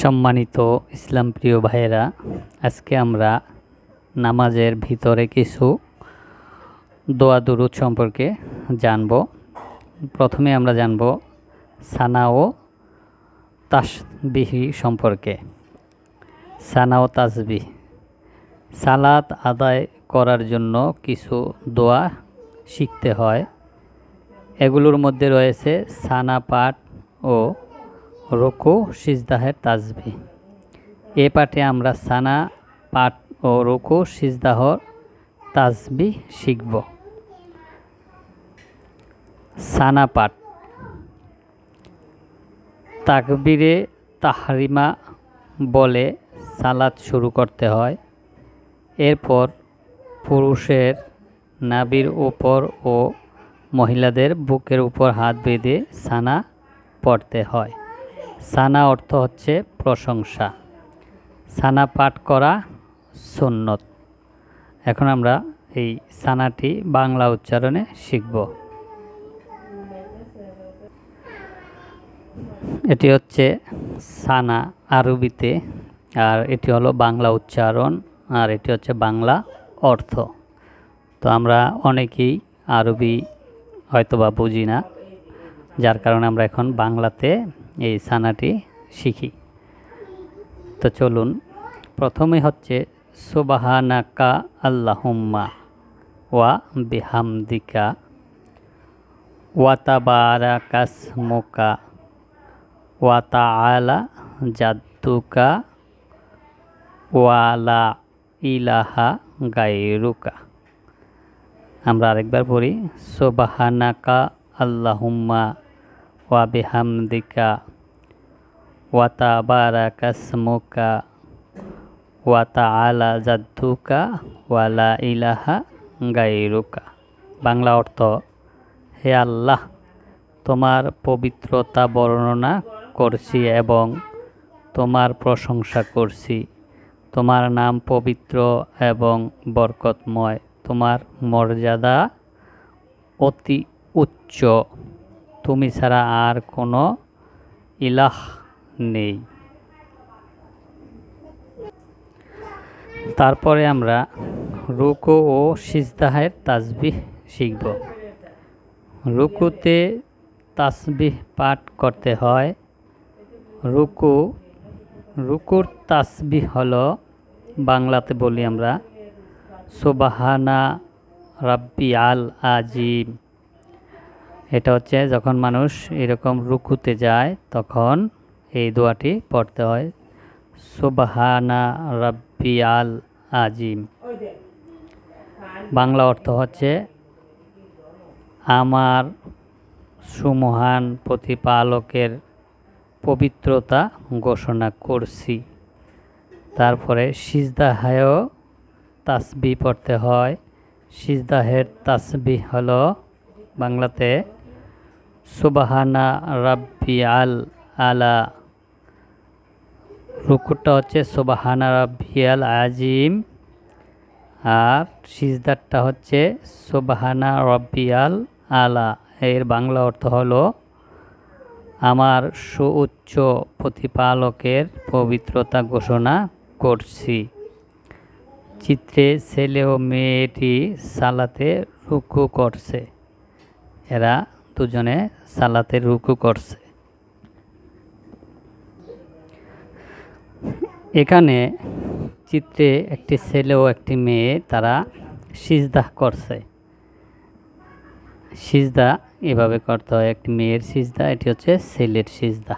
সম্মানিত ইসলাম প্রিয় ভাইয়েরা, আজকে আমরা নামাজের ভিতরে কিছু দোয়া দুরুদ সম্পর্কে জানব। প্রথমে আমরা জানব সানা ও তাসবিহি সম্পর্কে। সানা ও তাসবিহ, সালাত আদায় করার জন্য কিছু দোয়া শিখতে হয়। এগুলোর মধ্যে রয়েছে সানা পাঠ ও রুকু সিজদাহের তাজবি। এ পাঠে আমরা সানা, পাঠ ও রুকু সিজদাহর তাজবি শিখব। সানা পাঠ। তাকবিরে তাহরিমা বলে সালাত শুরু করতে হয়। এরপর পুরুষের নাবির উপর ও মহিলাদের বুকের উপর হাত বেঁধে সানা পড়তে হয়। সানা অর্থ হচ্ছে প্রশংসা। সানা পাঠ করা সুন্নত। এখন আমরা এই সানাটি বাংলা উচ্চারণে শিখব। এটি হচ্ছে সানা আরবিতে, আর এটি হলো বাংলা উচ্চারণ, আর এটি হচ্ছে বাংলা অর্থ। তো আমরা অনেকেই আরবি হয়তোবা বুঝি না, যার কারণে আমরা এখন বাংলাতে এই সানাটি শিখি। তো চলুন, প্রথমে হচ্ছে, সুবাহানাকা আল্লাহুম্মা ওয়া বিহামদিকা ওয়াতাবারাকাসমুকা ওয়াতা আলা জাদ্দুকা ওয়ালা ইলাহা গাইরুকা আমরা আরেকবার পড়ি, সোবাহানাকা আল্লাহুম্মা ওয়া বিহামদিকা ওয়া তাবারাকাসমুকা ওয়া তাআলা জাদ্দুকা ওয়ালা ইলাহা গাইরুকা বাংলা অর্থ, হে আল্লাহ, তোমার পবিত্রতা বর্ণনা করছি এবং তোমার প্রশংসা করছি। তোমার নাম পবিত্র এবং বরকতময়। তোমার মর্যাদা অতি উচ্চ। তুমি ছাড়া আর কোনো ইলাহ নেই। তারপরে আমরা রুকু ও সিজদাহের তাসবিহ শিখব। রুকুতে তাসবিহ পাঠ করতে হয়। রুকু, রুকুর তাসবিহ হলো বাংলাতে বলি আমরা, সুবাহানা রাব্বি আল আজিম। এটা হচ্ছে যখন মানুষ এরকম রুকুতে যায়, তখন এই দোয়াটি পড়তে হয়। সুবাহানা রাব্বি আল আজিম। বাংলা অর্থ হচ্ছে, আমার সুমহান প্রতিপালকের পবিত্রতা ঘোষণা করছি। তারপরে সিজদাহায়ও তাসবি পড়তে হয়। সিজদাহের তাসবি হলো বাংলাতে সুবাহানা রাব্বি আল। আলা রুকুরটা হচ্ছে সুবাহানা রাব্বি আল আজিম। আর সিজদারটা হচ্ছে সুবাহানা রব্বি আল আলা। এর বাংলা অর্থ হলো, আমার সুউচ্চ প্রতিপালকের পবিত্রতা ঘোষণা করছি। চিত্রে ছেলে ও মেয়েটি সালাতে রুকু করছে। এরা দুজনে সালাতে রুকু করছে। এখানে চিত্রে একটি ছেলে ও একটি মেয়ে তারা সিজদা করছে। সিজদা এভাবে করতে হয়, একটি মেয়ের সিজদা, এটি হচ্ছে ছেলের সিজদা।